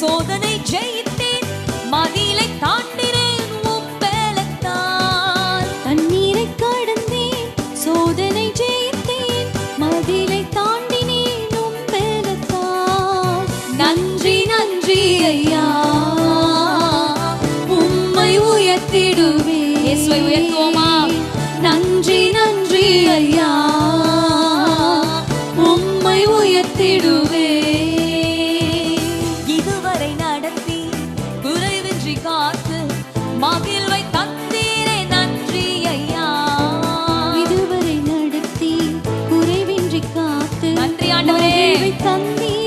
சோதனை ஜெயித்தேன் மதிலை தாண்டினேன் உப்பேலத்தால் தண்ணீரை கடந்தேன் சோதனை ஜெயித்தேன் மதிலை தாண்டினேன் உப்பேலத்தால் நன்றி நன்றி ஐயா. உம்மை உயர்த்திடுவே. உயர்த்துவோமா? நன்றி நன்றி ஐயா. உம்மை உயர்த்திடு. வெற்றி காத்து மகிழ்வை தந்தீரே நன்றி ஐயா. இதுவரை நடத்தி குறைவின்றி காத்து நன்றி ஆண்டவரே. தந்தீர்